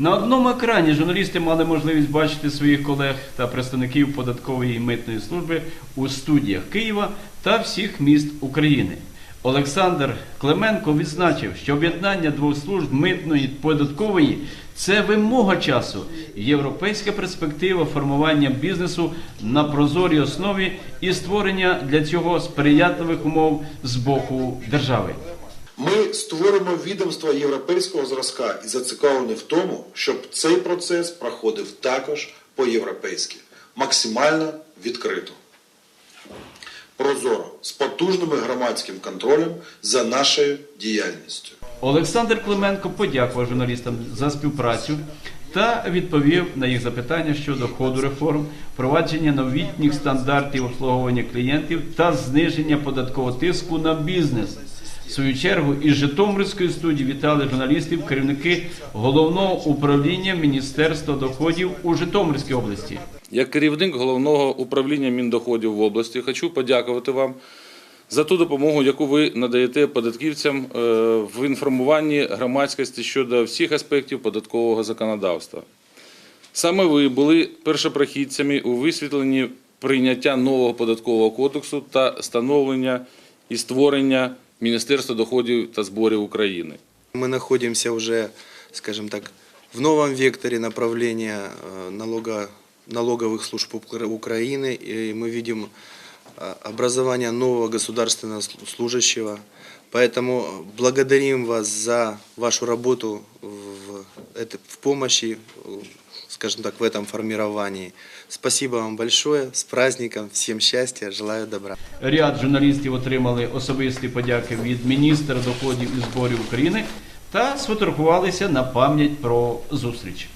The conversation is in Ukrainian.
На одному екрані журналісти мали можливість бачити своїх колег та представників податкової і митної служби у студіях Києва та всіх міст України. Олександр Клименко відзначив, що об'єднання двох служб митної та податкової це вимога часу, європейська перспектива формування бізнесу на прозорій основі і створення для цього сприятливих умов з боку держави. Ми створимо відомство європейського зразка і зацікавлені в тому, щоб цей процес проходив також по-європейськи, максимально відкрито, прозоро, з потужним громадським контролем за нашою діяльністю. Олександр Клименко подякував журналістам за співпрацю та відповів на їх запитання щодо ходу реформ, впровадження новітніх стандартів обслуговування клієнтів та зниження податкового тиску на бізнес. В свою чергу із Житомирської студії вітали журналістів керівники головного управління Міністерства доходів у Житомирській області. Як керівник головного управління міндоходів в області хочу подякувати вам за ту допомогу, яку ви надаєте податківцям е, в інформуванні громадськості щодо всіх аспектів податкового законодавства. Саме ви були першопрохідцями у висвітленні прийняття нового податкового кодексу та становлення і створення Міністерства доходів та зборів України. Мы находимся уже, скажем так, в новом векторе направления э, налога, налоговых служб Укра- Украины, и мы видим э, образование нового государственного слу- служащего. Поэтому благодарим вас за вашу работу в, это- в помощи, э, скажем так, в этом формировании. Спасибо вам большое, с праздником, всем счастья, желаю добра. Ряд журналістів отримали особисті подяки від міністра доходів і зборів України та сфотографувалися на пам'ять про зустріч.